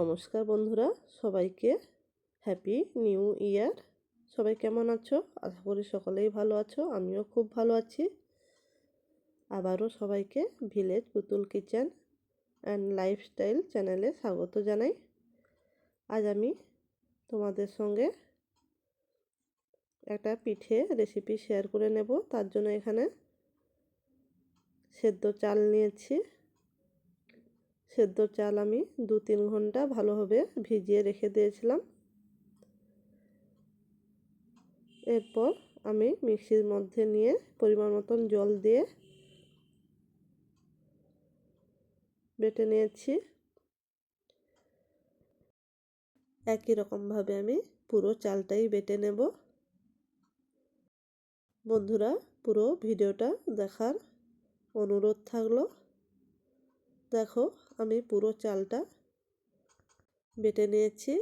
নমস্কার বন্ধুরা, সবাইকে হ্যাপি নিউ ইয়ার সবাই কেমন আছো? আশা করি সকলেই ভালো আছো, আমিও খুব ভালো আছি। আবারও সবাইকে ভিলেজ পুতুল কিচেন অ্যান্ড লাইফস্টাইল চ্যানেলে স্বাগত জানাই। আজ আমি তোমাদের সঙ্গে একটা পিঠে রেসিপি শেয়ার করে নেব। তার জন্য এখানে সেদ্ধ চাল নিয়েছি। সেদ্ধ চাল আমি দু তিন ঘণ্টা ভালোভাবে ভিজিয়ে রেখে দিয়েছিলাম। এরপর আমি মিক্সির মধ্যে নিয়ে পরিমাণ মতন জল দিয়ে বেটে নিয়েছি। একই রকমভাবে আমি পুরো চালটাই বেটে নেব। বন্ধুরা, পুরো ভিডিওটা দেখার অনুরোধ থাকল। দেখো আমি পুরো চালটা বেটে নিয়েছি।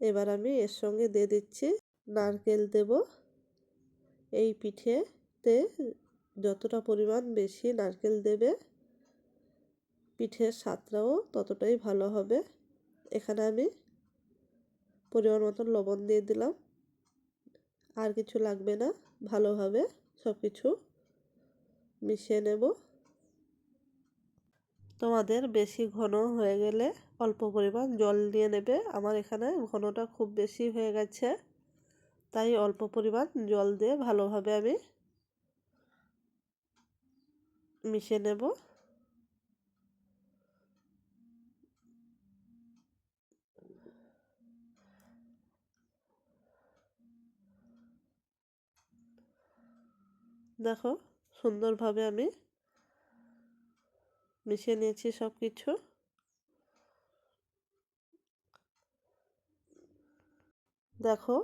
এবার আমি এর সঙ্গে দিয়ে দিচ্ছি নারকেল দেব। এই পিঠেতে যতটা পরিমাণ বেশি নারকেল দেবে, পিঠের স্বাদটাও ততটাই ভালো হবে। এখানে আমি পরিমাণ মতন লবণ দিয়ে দিলাম। আর কিছু লাগবে না, ভালোভাবে সব কিছু মিশিয়ে নেব। তোমাদের বেশি ঘন হয়ে গেলে অল্প পরিমাণ জল দিয়ে নেবে। আমার এখানে ঘনটা খুব বেশি হয়ে গেছে, তাই অল্প পরিমাণ জল দিয়ে ভালোভাবে আমি মিশে নেব। দেখো, সুন্দরভাবে আমি মিশিয়ে নিয়েছি সব কিছু দেখো,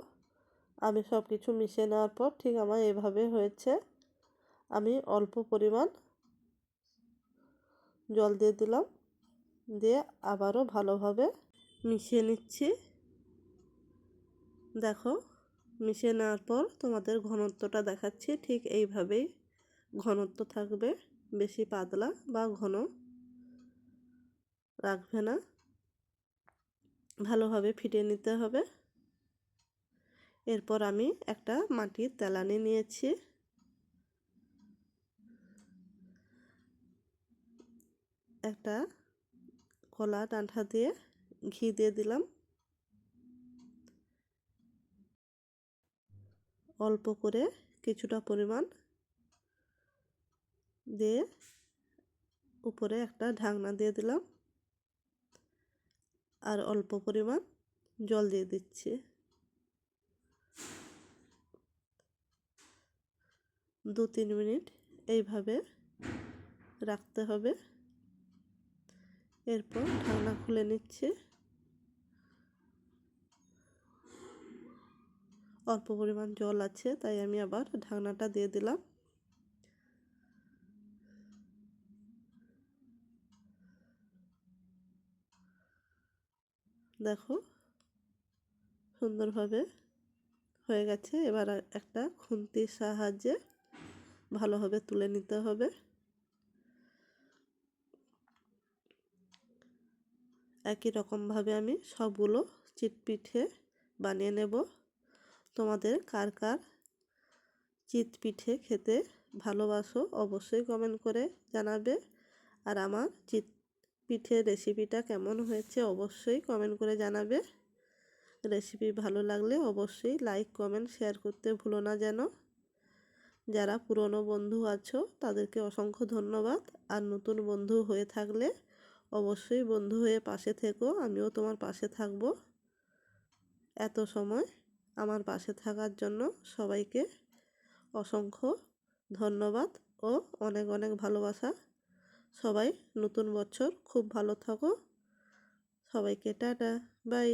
আমি সব কিছু মিশিয়ে নেওয়ার পর ঠিক আমার এভাবে হয়েছে। আমি অল্প পরিমাণ জল দিয়ে দিলাম, দিয়ে আবারও ভালোভাবে মিশিয়ে নিচ্ছি। দেখো, মিশিয়ে নেওয়ার পর তোমাদের ঘনত্বটা দেখাচ্ছি, ঠিক এইভাবেই ঘনত্ব থাকবে। বেশি পাতলা বা ঘন রাখবে না। ভালোভাবে ফিটিয়ে নিতে হবে। এরপর আমি একটা মাটির তেলানি নিয়েছি। একটা কলা ডাঁটা দিয়ে ঘি দিয়ে দিলাম। অল্প করে কিছুটা পরিমাণ দিয়ে উপরে একটা ঢাকনা দিয়ে দিলাম। আর অল্প পরিমাণ জল দিয়ে দিচ্ছি। দু তিন মিনিট এইভাবে রাখতে হবে। এরপর ঢাকনা খুলে নিচ্ছে। অল্প পরিমাণ জল আছে, তাই আমি আবার ঢাকনাটা দিয়ে দিলাম। দেখো, সুন্দরভাবে হয়ে গেছে। এবার একটা খুন্তির সাহায্যে ভালোভাবে তুলে নিতে হবে। একই রকমভাবে আমি সবগুলো চিট পিঠে বানিয়ে নেব। তোমাদের কার কার চিত পিঠে খেতে ভালোবাসো অবশ্যই কমেন্ট করে জানাবে। আর আমার চিত পিঠে রেসিপিটা কেমন হয়েছে অবশ্যই কমেন্ট করে জানাবে। রেসিপি ভালো লাগলে অবশ্যই লাইক কমেন্ট শেয়ার করতে ভুলো না যেন। যারা পুরনো বন্ধু আছো, তাদেরকে অসংখ্য ধন্যবাদ। আর নতুন বন্ধু হয়ে থাকলে অবশ্যই বন্ধু হয়ে পাশে থেকো, আমিও তোমার পাশে থাকব। এত সময় আমার পাশে থাকার জন্য সবাইকে অসংখ্য ধন্যবাদ ও অনেক অনেক ভালোবাসা। সবাই। নতুন বছর। খুব ভালো থাকো। সবাইকে টাটা। বাই।